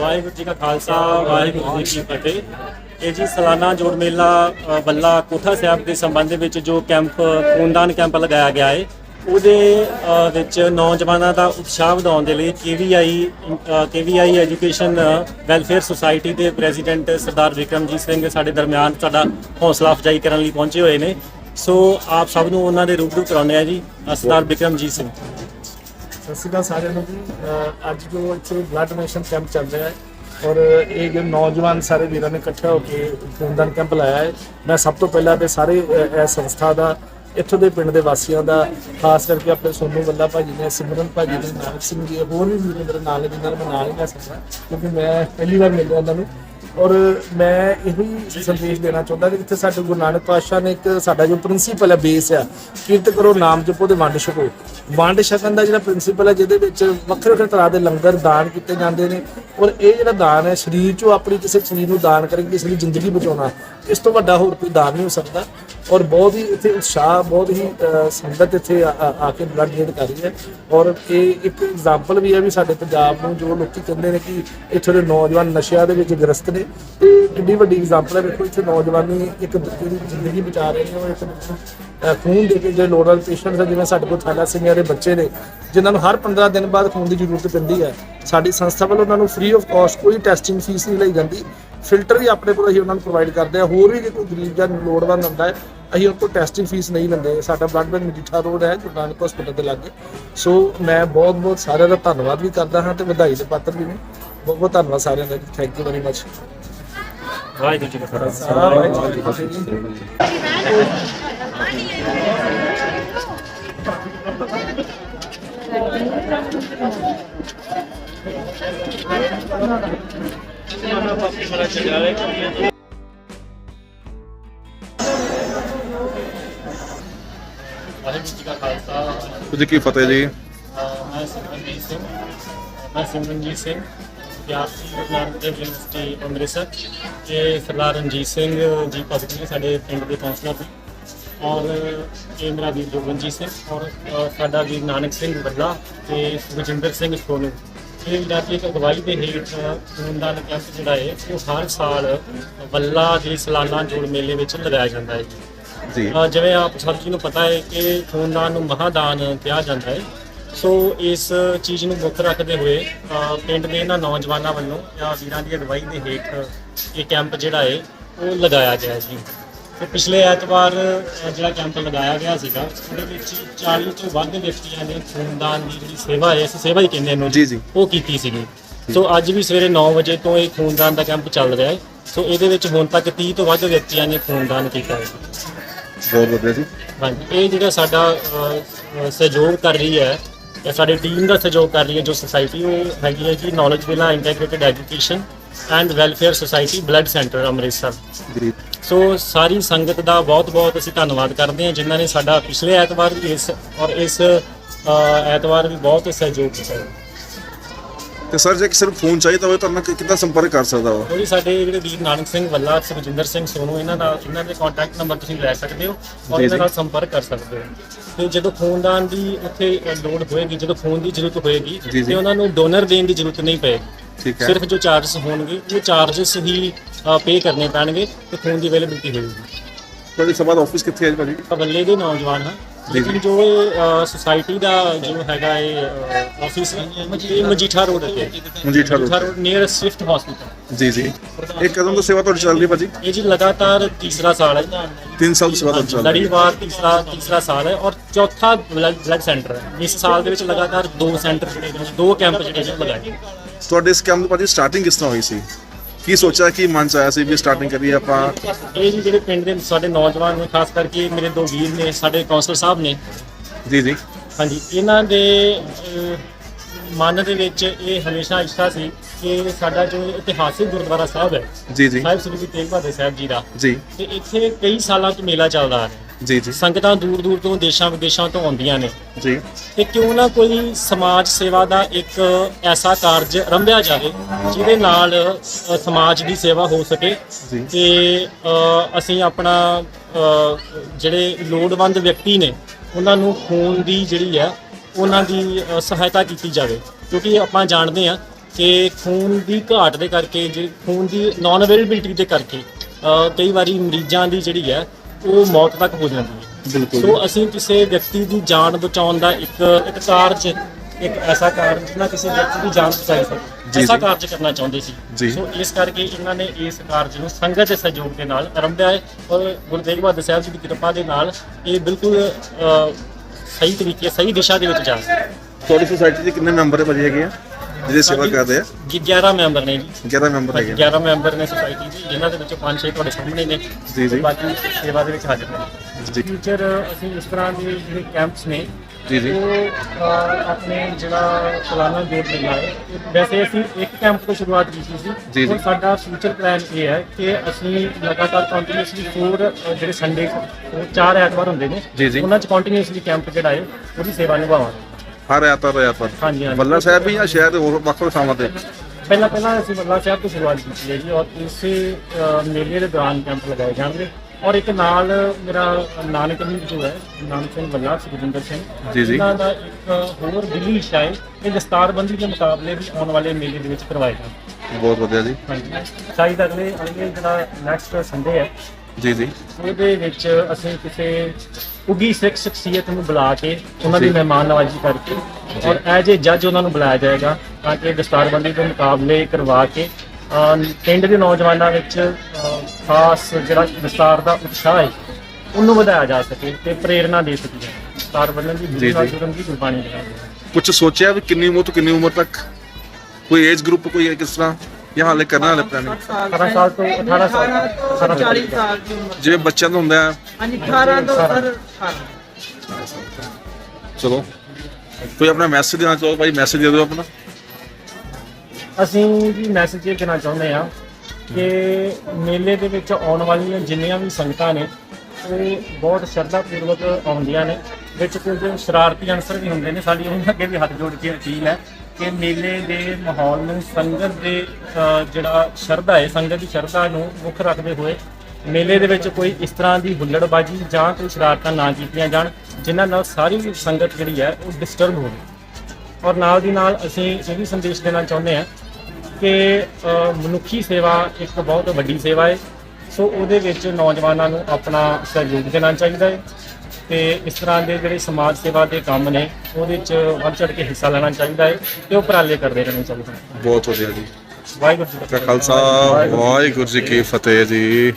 ਵਾਹਿਗੁਰੂ ਜੀ ਕਾ ਖਾਲਸਾ ਵਾਹਿਗੁਰੂ ਜੀ ਕੀ ਫਤਿਹ। ਇਹ ਜੀ ਸਾਲਾਨਾ ਜੋੜ ਮੇਲਾ ਅ, ਬੱਲਾ ਕੋਠਾ ਸਾਹਿਬ ਦੇ ਸੰਬੰਧ ਵਿੱਚ ਜੋ ਕੈਂਪ ਖੂਨਦਾਨ ਕੈਂਪ ਲਗਾਇਆ ਗਿਆ ਹੈ ਉਹਦੇ ਅ, ਵਿੱਚ ਨੌਜਵਾਨਾਂ ਦਾ ਉਤਸ਼ਾਹ ਵਧਾਉਣ ਦੇ ਲਈ KVI KVI education welfare society ਦੇ ਪ੍ਰੈਜ਼ੀਡੈਂਟ ਸਰਦਾਰ ਵਿਕਰਮਜੀਤ ਸਿੰਘ ਸਾਡੇ ਦਰਮਿਆਨ ਸਾਡਾ ਹੌਸਲਾ ਅਫਜ਼ਾਈ ਕਰਨ ਲਈ ਪਹੁੰਚੇ ਹੋਏ ਨੇ। ਸੋ ਆਪ ਸਭ ਨੂੰ ਉਹਨਾਂ ਦੇ ਰੂਬਰੂ ਕਰਾਉਂਦੇ ਆ ਜੀ ਅ, ਸਰਦਾਰ ਵਿਕਰਮਜੀਤ ਸਿੰਘ। ਸਤਿ ਸ਼੍ਰੀ ਅਕਾਲ ਸਾਰਿਆਂ ਨੂੰ। ਜੀ ਅਹ ਅੱਜ ਜੋ ਇੱਥੇ ਬਲੱਡ ਡੋਨੇਸ਼ਨ ਕੈਂਪ ਚੱਲ ਰਿਹਾ ਹੈ ਔਰ ਇਹ ਜੋ ਨੌਜਵਾਨ ਸਾਰੇ ਵੀਰਾਂ ਨੇ ਇਕੱਠੇ ਹੋ ਕੇ ਖੂਨਦਾਨ ਕੈਂਪ ਲਾਇਆ ਹੈ। ਮੈਂ ਸਭ ਤੋਂ ਪਹਿਲਾਂ ਤੇ ਸਾਰੇ ਅਹ, ਇਸ ਸੰਸਥਾ ਦਾ ਇੱਥੋਂ ਦੇ ਪਿੰਡ ਦੇ ਵਾਸੀਆਂ ਦਾ ਖਾਸ ਕਰਕੇ ਆਪਣੇ ਸੋਨੂ ਵੱਲਾ ਭਾਜੀ ਨੇ ਸਿਮਰਨ ਭਾਜੀ ਨੇ ਨਾਨਕ ਸਿੰਘ ਜੀ ਹੋਰ ਵੀ ਵੀਰ ਮੇਰੇ ਨਾਲ ਨੇ ਜਿਨ੍ਹਾਂ ਨੂੰ ਮੈਂ ਨਾਲ ਹੀ ਲੈ ਸਕਦਾ ਕਿਉਂਕਿ ਮੈਂ ਪਹਿਲੀ ਵਾਰ ਮਿਲਿਆ ਉਹਨਾਂ ਨੂੰ। ਔਰ ਮੈਂ ਇਹੀ ਸੰਦੇਸ਼ ਦੇਣਾ ਚਾਹੁੰਦਾ ਕਿ ਜਿੱਥੇ ਸਾਡੇ ਗੁਰੂ ਨਾਨਕ ਪਾਤਸ਼ਾਹ ਨੇ ਇੱਕ ਸਾਡਾ ਜੋ ਪ੍ਰਿੰਸੀਪਲ ਹੈ ਬੇਸ ਆ ਕੀਰਤ ਕਰੋ ਨਾਮ ਜਪੋ ਤੇ ਵੰਡ ਛਕੋ। ਵੰਡ ਛਕਣ ਦਾ ਜਿਹੜਾ ਪ੍ਰਿੰਸੀਪਲ ਹੈ, ਜਿਹਦੇ ਵਿੱਚ ਵੱਖਰੇ ਵੱਖਰੇ ਤਰ੍ਹਾਂ ਦੇ ਲੰਗਰ ਦਾਨ ਕੀਤੇ ਜਾਂਦੇ ਨੇ ਔਰ ਇਹ ਜਿਹੜਾ ਦਾਨ ਹੈ, ਸਰੀਰ ਚੋਂ ਆਪਣੀ ਕਿਸੇ ਚੀਜ਼ ਨੂੰ ਦਾਨ ਕਰਕੇ ਕਿਸੇ ਦੀ ਜ਼ਿੰਦਗੀ ਬਚਾਉਣਾ, ਇਸ ਤੋਂ ਵੱਡਾ ਹੋਰ ਕੋਈ ਦਾਨ ਨਹੀਂ ਹੋ ਸਕਦਾ। ਔਰ ਬਹੁਤ ਹੀ ਇੱਥੇ ਉਤਸ਼ਾਹ, ਬਹੁਤ ਹੀ ਸੰਗਤ ਇੱਥੇ ਆ- ਆ ਕੇ ਬਲੱਡ ਡੋਨੇਟ ਕਰ ਰਹੀ ਹੈ। ਔਰ ਇਹ ਇੱਕ ਐਗਜ਼ਾਮਪਲ ਵੀ ਹੈ ਵੀ ਸਾਡੇ ਪੰਜਾਬ ਨੂੰ ਜੋ ਲੋਕੀ ਕਹਿੰਦੇ ਨੇ ਕਿ ਇੱਥੇ ਦੇ ਨੌਜਵਾਨ ਨਸ਼ਿਆਂ ਦੇ ਵਿੱਚ ਗ੍ਰਸਤ ਨੇ ਤੇ ਕਿੰਨੀ ਵੱਡੀ ਐਗਜ਼ਾਮਪਲ ਹੈ ਵੇਖੋ ਇੱਥੇ ਨੌਜਵਾਨੀ ਇੱਕ ਬੱਚੇ ਦੀ ਜ਼ਿੰਦਗੀ ਬਚਾ ਰਹੇ ਨੇ ਉਹ ਇੱਕ ਅਹ, ਖੂਨ ਦੇ ਕੇ ਜਿਹੜੇ ਲੋੜਵੰਦ ਪੇਸ਼ੈਂਟਸ ਹੈ ਜਿਵੇਂ ਸਾਡੇ ਕੋਲ ਥੈਲਾਸੀਮੀਆ ਦੇ ਬੱਚੇ ਨੇ ਜਿਨ੍ਹਾਂ ਨੂੰ ਹਰ 15 ਦਿਨ ਬਾਅਦ ਖੂਨ ਦੀ ਜ਼ਰੂਰਤ ਪੈਂਦੀ ਹੈ। ਸਾਡੀ ਸੰਸਥਾ ਵੱਲੋਂ ਉਹਨਾਂ ਨੂੰ ਫ੍ਰੀ ਆਫ ਕਾਸਟ ਕੋਈ ਟੈਸਟਿੰਗ ਫੀਸ ਨਹੀਂ ਲਈ ਜਾਂਦੀ। ਫਿਲਟਰ ਵੀ ਆਪਣੇ ਕੋਲ ਅਸੀਂ ਉਹਨਾਂ ਨੂੰ ਪ੍ਰੋਵਾਈਡ ਕਰਦੇ ਆ ਹੋਰ ਵੀ ਜੇ ਕੋਈ ਗਰੀਬ ਜਾਂ ਲੋੜਵੰਦ ਹੁੰਦਾ ਹੈ ਅਸੀਂ ਉਹ ਤੋਂ ਟੈਸਟਿੰਗ ਫੀਸ ਨਹੀਂ ਲੈਂਦੇ। ਸਾਡਾ ਬਲੱਡ ਬੈਂਕ ਮਜੀਠਾ ਰੋਡ ਹੈ ਗੁਰੂ ਨਾਨਕ ਹਸਪਤਾਲ ਦੇ ਲਾਗੇ। ਸੋ ਮੈਂ ਬਹੁਤ ਬਹੁਤ ਸਾਰਿਆਂ ਦਾ ਧੰਨਵਾਦ ਵੀ ਕਰਦਾ ਹਾਂ ਤੇ ਵਧਾਈ ਦੇ ਪਾਤਰ ਵੀ ਨੇ। ਬਹੁਤ ਬਹੁਤ ਧੰਨਵਾਦ ਸਾਰਿਆਂ ਦਾ thank you very much Waheguru ji ਕਾ ਖਾਲਸਾ। ਵਾਹਿਗੁਰੂ ਜੀ ਕਾ ਖਾਲਸਾ। ਜੀ ਕੀ ਫਤਿਹ ਜੀ। ਅਹ ਮੈਂ ਸਿਮਰਨਜੀਤ ਸਿੰਘ। ਮੈਂ ਸਿਮਰਨਜੀਤ ਸਿੰਘ। ਵਿਦਿਆਰਥੀ ਗੁਰੂ ਨਾਨਕ ਦੇਵ ਯੂਨੀਵਰਸਿਟੀ ਅੰਮ੍ਰਿਤਸਰ ਤੇ ਸਰਦਾਰ ਰਣਜੀਤ ਸਿੰਘ ਜੀ ਭਗਤ ਨੇ ਸਾਡੇ ਪਿੰਡ ਦੇ ਕਾਉਂਸਲਰ ਨੇ ਔਰ ਇਹ ਮੇਰਾ ਵੀਰ ਜੋਗਨਜੀਤ ਸਿੰਘ ਔਰ ਸਾਡਾ ਵੀਰ ਨਾਨਕ ਸਿੰਘ ਬੱਲਾ ਤੇ ਸੁਖਜਿੰਦਰ ਸਿੰਘ ਸੋਨੂ। ਇਹ ਵਿਦਿਆਰਥੀ ਇੱਕ ਅਗਵਾਈ ਦੇ ਹੇਠ ਖੂਨਦਾਨ ਕੈਂਪ ਜਿਹੜਾ ਹੈ ਉਹ ਹਰ ਸਾਲ ਬੱਲਾ ਦੇ ਸਾਲਾਨਾ ਜੋੜ ਮੇਲੇ ਵਿੱਚ ਲਗਾਇਆ ਜਾਂਦਾ ਹੈ। ਜੀ। ਜਿਵੇਂ ਆਪ ਸਭ ਜੀ ਨੂੰ ਪਤਾ ਹੈ ਕਿ ਖੂਨਦਾਨ ਨੂੰ ਮਹਾਦਾਨ ਕਿਹਾ ਜਾਂਦਾ ਹੈ। ਸੋ ਇਸ ਚੀਜ਼ ਨੂੰ ਮੁੱਖ ਰੱਖਦੇ ਹੋਏ ਪਿੰਡ ਦੇ ਇਹਨਾਂ ਨੌਜਵਾਨਾਂ ਵੱਲੋਂ ਜਾਂ ਵੀਰਾਂ ਦੀ ਅਗਵਾਈ ਦੇ ਹੇਠ ਇਹ ਕੈਂਪ ਜਿਹੜਾ ਹੈ ਉਹ ਲਗਾਇਆ ਗਿਆ ਜੀ। ਤੇ ਪਿਛਲੇ ਐਤਵਾਰ ਜਿਹੜਾ ਕੈਂਪ ਲਗਾਇਆ ਗਿਆ ਸੀਗਾ ਉਹਦੇ ਵਿੱਚ 40 ਤੋਂ ਵੱਧ ਵਿਅਕਤੀਆਂ ਨੇ ਖੂਨਦਾਨ ਦੀ ਜਿਹੜੀ ਸੇਵਾ ਹੈ ਇਸ ਸੇਵਾ ਹੀ ਕਹਿੰਦੇ ਜੀ, ਜੀ। ਉਹ ਕੀਤੀ ਸੀਗੀ। ਸੋ ਅੱਜ ਵੀ ਸਵੇਰੇ 9 ਵਜੇ ਤੋਂ ਇਹ ਖੂਨਦਾਨ ਦਾ ਕੈਂਪ ਚੱਲ ਰਿਹਾ ਹੈ ਸੋ ਇਹਦੇ ਵਿੱਚ ਹੁਣ ਤੱਕ 30 ਤੋਂ ਵੱਧ ਵਿਅਕਤੀਆਂ ਨੇ ਖੂਨਦਾਨ ਕੀਤਾ ਹੈ ਬਹੁਤ ਵਧੀਆ ਜੀ। ਹਾਂਜੀ ਇਹ ਜਿਹੜਾ ਸਾਡਾ ਸਹਿਯੋਗ ਕਰ ਰਹੀ ਹੈ ਜਾਂ ਸਾਡੇ ਟੀਮ ਦਾ ਸਹਿਯੋਗ ਕਰ ਰਹੀ ਹੈ ਜੋ ਸੁਸਾਇਟੀ ਉਹ ਹੈਗੀ ਹੈ ਜੀ knowledge villa integrated education and welfare society blood centre Amritsar. ਜੀ। ਸੋ ਸਾਰੀ ਸੰਗਤ ਦਾ ਬਹੁਤ-ਬਹੁਤ ਅਸੀਂ ਧੰਨਵਾਦ ਕਰਦੇ ਹਾਂ ਜਿਨ੍ਹਾਂ ਨੇ ਸਾਡਾ ਪਿਛਲੇ ਐਤਵਾਰ ਵੀ ਇਸ ਔਰ ਇਸ ਐਤਵਾਰ ਵੀ ਬਹੁਤ ਸਹਿਯੋਗ ਕੀਤਾ ਹੈ। ਤੇ ਸਰ ਜੇ ਕਿਸੇ ਨੂੰ ਫੋਨ ਚਾਹੀਦਾ ਹੋਵੇ ਤਾਂ ਮੈਂ ਕਿੱਦਾਂ ਸੰਪਰਕ ਕਰ ਸਕਦਾ ਹਾਂ ਉਹਦੀ ਸਾਡੇ ਜਿਹੜੇ ਵੀਰ ਨਾਨਕ ਸਿੰਘ ਵੱਲਾ ਸੁਖਜਿੰਦਰ ਸਿੰਘ ਸੋਨੂ ਇਹਨਾਂ ਦਾ ਇਹਨਾਂ ਦੇ ਕੰਟੈਕਟ ਨੰਬਰ ਤੁਸੀਂ ਲੈ ਸਕਦੇ ਹੋ ਔਰ ਇਹਨਾਂ ਨਾਲ ਸੰਪਰਕ ਕਰ ਸਕਦੇ ਹੋ। ਤੇ ਜਦੋਂ ਖੂਨਦਾਨ ਦੀ ਉੱਥੇ ਲੋੜ ਹੋਏਗੀ ਜਦੋਂ ਖੂਨ ਦੀ ਜ਼ਰੂਰਤ ਹੋਏਗੀ ਤੇ ਉਹਨਾਂ ਨੂੰ ਡੋਨਰ ਦੇਣ ਦੀ ਜ਼ਰੂਰਤ ਨਹੀਂ ਪਏਗੀ। ਠੀਕ ਹੈ। ਸਿਰਫ ਜੋ ਚਾਰजेस ਹੋਣਗੇ ਉਹ ਚਾਰजेस ਹੀ ਪੇ ਕਰਨੇ ਪੈਣਗੇ ਤੇ ਖੂਨ ਦੀ ਅਵੇਲੇਬਿਲਟੀ ਹੋਏਗੀ। ਤੁਹਾਡੇ ਸਮਾਂ ਆਫਿਸ ਕਿੱਥੇ ਹੈ ਜੀ ਭਾਜੀ? ਬੱਲੇ ਦੇ ਨੌਜਵਾਨ ਹਾਂ ਲੇਕਿਨ ਜੀ। ਜੋ ਸੁਸਾਇਟੀ ਦਾ ਜੋ ਹੈਗਾ ਇਹ ਆਫਿਸ ਇਹ ਮਜੀਠਾ ਰੋਡ ਤੇ Majitha road near Swift hospital ਜੀ ਜੀ। ਇਹ ਕਦੋਂ ਤੋਂ ਸੇਵਾ ਤੁਹਾਡੀ ਚੱਲ ਰਹੀ ਹੈ ਭਾਜੀ? ਇਹ ਜੀ ਲਗਾਤਾਰ ਤੀਸਰਾ ਸਾਲ ਹੈ। 3 ਸਾਲ ਸੇਵਾ ਤੁਹਾਡੀ ਚੱਲ ਰਹੀ ਹੈ। ਲੜੀਵਾਰ ਤੀਸਰਾ ਤੀਸਰਾ ਸਾਲ ਹੈ ਔਰ ਚੌਥਾ ਬਲੱਡ ਸੈਂਟਰ ਹੈ। ਇਸ ਸਾਲ ਦੇ ਵਿੱਚ ਲਗਾਤਾਰ ਦੋ ਸੈਂਟਰ ਜਿਹੜੇ ਦੋ ਕੈਂਪ ਜਿਹੜੇ ਲਗਾਏ। ਤੁਹਾਡੇ ਇਸ ਕੰਮ ਦੀ ਭਾਜੀ ਸਟਾਰਟਿੰਗ ਕਿਸ ਤਰ੍ਹਾਂ ਹੋਈ ਸੀ? ਕੀ ਸੋਚਿਆ ਕਿ ਮਨ ਚ ਆਇਆ ਸੀ ਵੀ ਸਟਾਰਟਿੰਗ ਕਰੀਏ ਆਪਾਂ? ਇਹ ਜੀ ਜਿਹੜੇ ਪਿੰਡ ਦੇ ਸਾਡੇ ਨੌਜਵਾਨ ਨੇ ਖਾਸ ਕਰਕੇ ਮੇਰੇ ਦੋ ਵੀਰ ਨੇ ਸਾਡੇ ਕਾਉਂਸਲਰ ਸਾਹਿਬ ਨੇ। ਜੀ ਜੀ। ਹਾਂਜੀ ਇਹਨਾਂ ਦੇ ਮਨ ਦੇ ਵਿੱਚ ਇਹ ਹਮੇਸ਼ਾ ਇੱਛਾ ਸੀ ਕਿ ਸਾਡਾ ਜੋ ਇਤਿਹਾਸਿਕ ਗੁਰਦੁਆਰਾ ਸਾਹਿਬ ਹੈ ਜੀ ਜੀ। ਸਾਹਿਬ ਸ੍ਰੀ ਗੁਰੂ ਤੇਗ ਬਹਾਦਰ ਸਾਹਿਬ ਜੀ ਦਾ ਜੀ। ਤੇ ਇੱਥੇ ਕਈ ਸਾਲਾਂ ਤੋਂ ਮੇਲਾ ਚੱਲਦਾ ਹੈ ਜੀ ਜੀ। ਸੰਗਤਾਂ ਦੂਰ ਦੂਰ ਤੋਂ ਦੇਸ਼ਾਂ ਵਿਦੇਸ਼ਾਂ ਤੋਂ ਆਉਂਦੀਆਂ ਨੇ। ਜੀ। ਤੇ ਕਿਉਂ ਨਾ ਕੋਈ ਸਮਾਜ ਸੇਵਾ ਦਾ ਇੱਕ ਐਸਾ ਕਾਰਜ ਰੰਭਿਆ ਜਾਵੇ ਜਿਹਦੇ ਨਾਲ ਅ, ਸਮਾਜ ਦੀ ਸੇਵਾ ਹੋ ਸਕੇ। ਜੀ। ਤੇ ਅ, ਅਸੀਂ ਆਪਣਾ ਅ, ਜਿਹੜੇ ਲੋੜਵੰਦ ਵਿਅਕਤੀ ਨੇ ਉਹਨਾਂ ਨੂੰ ਖੂਨ ਦੀ ਜਿਹੜੀ ਹੈ ਉਹਨਾਂ ਦੀ ਅ, ਸਹਾਇਤਾ ਕੀਤੀ ਜਾਵੇ। ਕਿਉਂਕਿ ਆਪਾਂ ਜਾਣਦੇ ਹਾਂ ਕਿ ਖੂਨ ਦੀ ਘਾਟ ਦੇ ਕਰਕੇ ਜੇ ਖੂਨ ਦੀ ਨਾਨ ਅਵੇਲੇਬਿਲਟੀ ਦੇ ਕਰਕੇ ਅ, ਕਈ ਵਾਰੀ ਮਰੀਜ਼ਾਂ ਦੀ ਜਿਹੜੀ ਹੈ ਉਹ ਮੌਤ ਤੱਕ ਹੋ ਜਾਂਦੀ ਹੈ। ਬਿਲਕੁਲ ਸੋ ਅਸੀਂ ਕਿਸੇ ਵਿਅਕਤੀ ਦੀ ਜਾਨ ਬਚਾਉਣ ਦਾ ਇੱਕ ਇੱਕ ਕਾਰਜ ਇੱਕ ਐਸਾ ਕਾਰਜ ਜਿਹਨਾਂ ਕਿਸੇ ਵਿਅਕਤੀ ਦੀ ਜਾਨ ਬਚਾਈ ਜੀ, ਸਕੇ ਐਸਾ ਜੀ। ਕਾਰਜ ਕਰਨਾ ਚਾਹੁੰਦੇ ਸੀ। ਜੀ। ਸੋ ਇਸ ਕਰਕੇ ਇਹਨਾਂ ਨੇ ਇਸ ਕਾਰਜ ਨੂੰ ਸੰਗਤ ਦੇ ਸਹਿਯੋਗ ਦੇ ਨਾਲ ਆਰੰਭਿਆ ਹੈ ਔਰ ਗੁਰੂ ਤੇਗ ਬਹਾਦਰ ਸਾਹਿਬ ਜੀ ਦੀ ਕਿਰਪਾ ਦੇ ਨਾਲ ਇਹ ਬਿਲਕੁਲ ਅ, ਸਹੀ ਤਰੀਕੇ ਸਹੀ ਦਿਸ਼ਾ ਦੇ ਵਿੱਚ ਜਾ ਰਿਹਾ ਹੈ। ਤੁਹਾਡੀ ਸੁਸਾਇਟੀ ਦੇ ਕਿੰਨੇ ਮੈਂਬਰ ਭਾਜੀ ਹੈਗੇ ਆ? ਜਿਹੜੇ ਸੇਵਾ ਕਰਦੇ ਆ? ਜੀ 11 ਮੈਂਬਰ ਨੇ ਜੀ। 11 ਮੈਂਬਰ ਹੈਗੇ ਆ। 11 ਮੈਂਬਰ ਨੇ ਸੁਸਾਇਟੀ ਦੇ ਜਿਨ੍ਹਾਂ ਦੇ ਵਿੱਚੋਂ 5-6 ਤੁਹਾਡੇ ਸਾਹਮਣੇ ਨੇ। ਜੀ, ਜੀ। ਬਾਕੀ ਸੇਵਾ ਦੇ ਵਿੱਚ ਹਾਜ਼ਰ ਨੇ। ਜੀ। ਫਿਊਚਰ ਅਸੀਂ ਇਸ ਤਰ੍ਹਾਂ ਦੇ ਜਿਹੜੇ ਕੈਂਪਸ ਨੇ ਜੀ ਜੀ। ਉਹ ਅਹ, ਆਪਣੇ ਜਿਹੜਾ ਸਾਲਾਨਾ ਜੋੜ ਮੇਲਾ ਹੈ ਵੈਸੇ ਅਸੀਂ ਇੱਕ ਕੈਂਪ ਤੋਂ ਸ਼ੁਰੂਆਤ ਕੀਤੀ ਜੀ, ਸੀ। ਜੀ। ਔਰ ਸਾਡਾ ਫਿਊਚਰ ਪਲਾਨ ਇਹ ਹੈ ਕਿ ਅਸੀਂ ਲਗਾਤਾਰ ਕੰਟੀਨਿਊਸਲੀ ਫੋਰ ਜਿਹੜੇ ਸੰਡੇ ਚਾਰ ਐਤਵਾਰ ਹੁੰਦੇ ਨੇ। ਜੀ, ਜੀ। ਉਹਨਾਂ 'ਚ ਕੰਟੀਨਿਊਸਲੀ ਕੈਂਪ ਜਿਹੜਾ ਹੈ ਉਹਦੀ ਸੇਵਾ ਨਿਭਾਵਾਂਗੇ। ਹਰ ਐਤਵਾਰ ਹਾਂਜੀ ਹਾਂਜੀ। ਬੱਲਾ ਸਾਹਿਬ ਵੀ ਜਾਂ ਸ਼ਹਿਰ ਦੇ ਹੋਰ ਵੱਖ ਵੱਖ ਥਾਵਾਂ ਤੇ? ਪਹਿਲਾਂ ਪਹਿਲਾਂ ਅਸੀਂ ਬੱਲਾ ਸਾਹਿਬ ਤੋਂ ਸ਼ੁਰੂਆਤ ਕੀਤੀ ਹੈ ਜੀ ਔਰ ਇਸੇ ਮੇਲੇ ਦੇ ਦੌਰਾਨ ਕੈਂਪ ਲਗਾਏ ਜਾਣਗੇ। ਔਰ ਇੱਕ ਨਾਲ ਮੇਰਾ ਨਾਨਕ ਸਿੰਘ ਜੋ ਹੈ ਨਾਨਕ ਸਿੰਘ ਬੱਲਾ ਸੁਖਜਿੰਦਰ ਸਿੰਘ ਜੀ, ਜੀ। ਇਹਨਾਂ ਦਾ ਇੱਕ ਹੋਰ ਦਿੱਲੀ ਇਸ਼ਾ ਹੈ ਕਿ ਦਸਤਾਰਬੰਦੀ ਦੇ ਮੁਕਾਬਲੇ ਵੀ ਆਉਣ ਵਾਲੇ ਮੇਲੇ ਦੇ ਵਿੱਚ ਕਰਵਾਏ ਜਾਣ ਬਹੁਤ ਵਧੀਆ ਜੀ। ਹਾਂਜੀ। ਸ਼ਾਇਦ ਅਗਲੇ ਅਗਲੇ ਜਿਹੜਾ ਨੈਕਸਟ ਸੰਡੇ ਹੈ ਜੀ ਜੀ। ਉਹਦੇ ਵਿੱਚ ਅਸੀਂ ਕਿਸੇ ਉੱਗੀ ਸਿੱਖ ਸ਼ਖਸੀਅਤ ਨੂੰ ਬੁਲਾ ਕੇ ਉਹਨਾਂ ਦੀ। ਮਹਿਮਾਨ ਨਵਾਜ਼ੀ ਕਰਕੇ ਔਰ ਐਜ ਏ ਜੱਜ ਉਹਨਾਂ ਨੂੰ ਬੁਲਾਇਆ ਜਾਏਗਾ ਤਾਂ ਕਿ ਦਸਤਾਰਬੰਦੀ ਦੇ ਮੁਕਾਬਲੇ ਕਰਵਾ ਕੇ ਪਿੰਡ ਦੇ ਨੌਜਵਾਨਾਂ ਵਿੱਚ ਖਾਸ ਜਿਹੜਾ ਦਸਤਾਰ ਦਾ ਉਤਸ਼ਾਹ ਹੈ ਉਹਨੂੰ ਵਧਾਇਆ ਜਾ ਸਕੇ ਤੇ ਪ੍ਰੇਰਣਾ ਦੇ ਸਕੀ। ਦਸਤਾਰ ਬੰਨਣ ਦੀ ਜੀ, ਗੁਰੂ ਨਾਲ ਜੀ। ਜੁੜਨ ਦੀ ਗੁਰਬਾਣੀ ਦੇ ਕੁਝ ਸੋਚਿਆ ਵੀ ਕਿੰਨੀ ਉਮਰ ਤੋਂ ਕਿੰਨੀ ਉਮਰ ਤੱਕ? ਕੋਈ ਏਜ ਗਰੁੱਪ ਕੋਈ ਕਿਸ ਤਰ੍ਹਾਂ? ਜਾਂ ਹਾਲੇ ਕਰਨਾ ਹਾਲੇ ਪਲਾਨਿੰਗ 18 ਸਾਲ ਤੋਂ 18 ਸਾਲ 18 ਤੋਂ 40 ਸਾਲ ਦੀ ਉਮਰ। ਜਿਵੇਂ ਬੱਚਿਆਂ ਦਾ ਹੁੰਦਾ ਹੈ। ਹਾਂਜੀ 18 ਤੋਂ ਸਰ 18 ਚਲੋ। ਕੋਈ ਆਪਣਾ ਮੈਸੇਜ ਦੇਣਾ ਚਾਹੋ? ਭਾਈ ਮੈਸੇਜ ਦੇ ਦਿਓ ਆਪਣਾ। ਅਸੀਂ ਵੀ ਮੈਸੇਜ ਇਹ ਦੇਣਾ ਚਾਹੁੰਦੇ ਆ ਕਿ ਮੇਲੇ ਦੇ ਵਿੱਚ ਆਉਣ ਵਾਲੀਆਂ ਜਿੰਨੀਆਂ ਵੀ ਸੰਗਤਾਂ ਨੇ ਉਹ ਬਹੁਤ ਸ਼ਰਧਾ ਪੂਰਵਕ ਆਉਂਦੀਆਂ ਨੇ ਵਿੱਚ ਕੁਝ ਸ਼ਰਾਰਤੀ ਅਨਸਰ ਵੀ ਹੁੰਦੇ ਨੇ ਸਾਡੀ ਉਹਨਾਂ ਅੱਗੇ ਵੀ ਹੱਥ ਜੋੜ ਕੇ ਅਪੀਲ ਹੈ। ਕਿ ਮੇਲੇ ਦੇ ਮਾਹੌਲ ਨੂੰ ਸੰਗਤ ਦੇ ਜਿਹੜਾ ਸ਼ਰਧਾ ਹੈ, ਸੰਗਤ ਦੀ ਸ਼ਰਧਾ ਨੂੰ ਮੁੱਖ ਰੱਖਦੇ ਹੋਏ ਮੇਲੇ ਦੇ ਵਿੱਚ ਕੋਈ ਇਸ ਤਰ੍ਹਾਂ ਦੀ ਹੁੱਲੜਬਾਜੀ ਜਾਂ ਕੋਈ ਸ਼ਰਾਰਤਾਂ ਨਾ ਕੀਤੀਆਂ ਜਾਣ, ਜਿਨ੍ਹਾਂ ਨਾਲ ਸਾਰੀ ਸੰਗਤ ਜਿਹੜੀ ਹੈ ਉਹ ਡਿਸਟਰਬ ਹੋਵੇ। ਔਰ ਨਾਲ ਦੀ ਨਾਲ ਅਸੀਂ ਇਹ ਵੀ ਸੰਦੇਸ਼ ਦੇਣਾ ਚਾਹੁੰਦੇ ਹਾਂ ਕਿ ਮਨੁੱਖੀ ਸੇਵਾ ਇੱਕ ਬਹੁਤ ਵੱਡੀ ਸੇਵਾ ਹੈ। ਸੋ ਉਹਦੇ ਵਿੱਚ ਨੌਜਵਾਨਾਂ ਨੂੰ ਆਪਣਾ ਸਹਿਯੋਗ ਦੇਣਾ ਚਾਹੀਦਾ ਹੈ। ਤੇ ਇਸ ਤਰ੍ਹਾਂ ਦੇ ਜਿਹੜੇ ਸਮਾਜ ਸੇਵਾ ਦੇ ਕੰਮ ਨੇ ਉਹਦੇ ਵਿੱਚ ਵੱਧ ਚੜ੍ਹ ਕੇ ਹਿੱਸਾ ਲੈਣਾ ਚਾਹੀਦਾ ਹੈ ਤੇ ਉਪਰਾਲੇ ਕਰਦੇ ਰਹਿਣੇ ਚਾਹੀਦੇ ਨੇ। ਬਹੁਤ ਵਧੀਆ ਜੀ। ਵਾਹਿਗੁਰੂ ਜੀ ਕਾ ਖਾਲਸਾ। ਵਾਹਿਗੁਰੂ ਜੀ ਕੀ ਫਤਿਹ ਜੀ।